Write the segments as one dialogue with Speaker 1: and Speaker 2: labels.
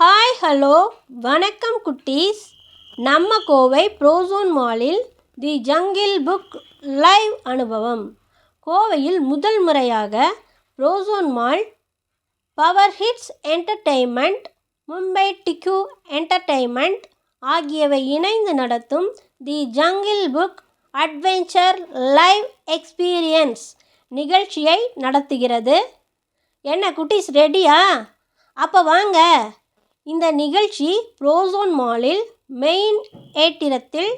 Speaker 1: Hi hello வணக்கம் குட்டீஸ். நம்ம கோவை ப்ரோசோன் மாலில் தி ஜங்கில் புக் லைவ் அனுபவம். கோவையில் முதல் முறையாக Prozone mall power hits entertainment Mumbai டிக்யூ entertainment ஆகியவை இணைந்து நடத்தும் the jungle book adventure live experience நிகழ்ச்சியை நடத்துகிறது. என்ன குட்டீஸ் ரெடியா அப்போ வாங்க. இந்த நிகழ்ச்சி ப்ரோசோன் மாலில் மெயின் ஏட்டிரத்தில்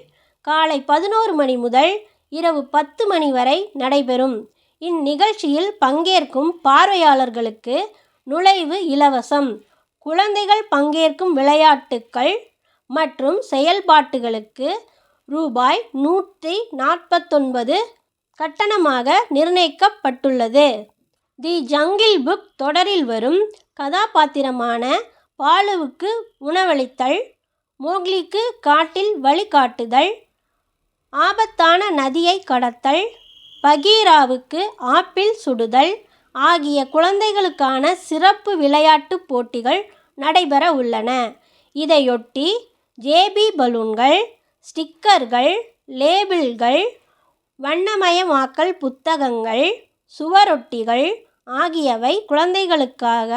Speaker 1: காலை பதினோரு மணி முதல் இரவு பத்து மணி வரை நடைபெறும். இந்நிகழ்ச்சியில் பங்கேற்கும் பார்வையாளர்களுக்கு நுழைவு இலவசம். குழந்தைகள் பங்கேற்கும் விளையாட்டுக்கள் மற்றும் செயல்பாட்டுகளுக்கு ரூபாய் நூற்றி நாற்பத்தொன்பது கட்டணமாக நிர்ணயிக்கப்பட்டுள்ளது. தி ஜங்கில் புக் தொடரில் வரும் கதாபாத்திரமான பாலுவுக்கு உணவளித்தல் மோக்லிக்கு காட்டில் வழிகாட்டுதல் ஆபத்தான நதியை கடத்தல் பகீராவுக்கு ஆப்பிள் சுடுதல் ஆகிய குழந்தைகளுக்கான சிறப்பு விளையாட்டுப் போட்டிகள் நடைபெற உள்ளன. இதையொட்டி ஜேபி பலூன்கள் ஸ்டிக்கர்கள் லேபிள்கள் வண்ணமயமாக்கல் புத்தகங்கள் சுவரொட்டிகள் ஆகியவை குழந்தைகளுக்காக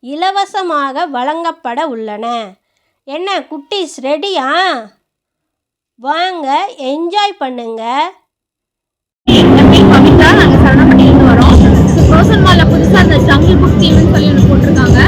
Speaker 1: இலவசமாக வழங்கப்பட உள்ளன. என்ன குட்டீஸ் ரெடியா? வாங்க என்ஜாய் பண்ணுங்க.
Speaker 2: நாங்கள் சரணப்பட்டியிலேருந்து புதுசாக அந்த ஜங்கிள் புக் டீம்னு சொல்லி ஒன்று போட்டிருக்காங்க.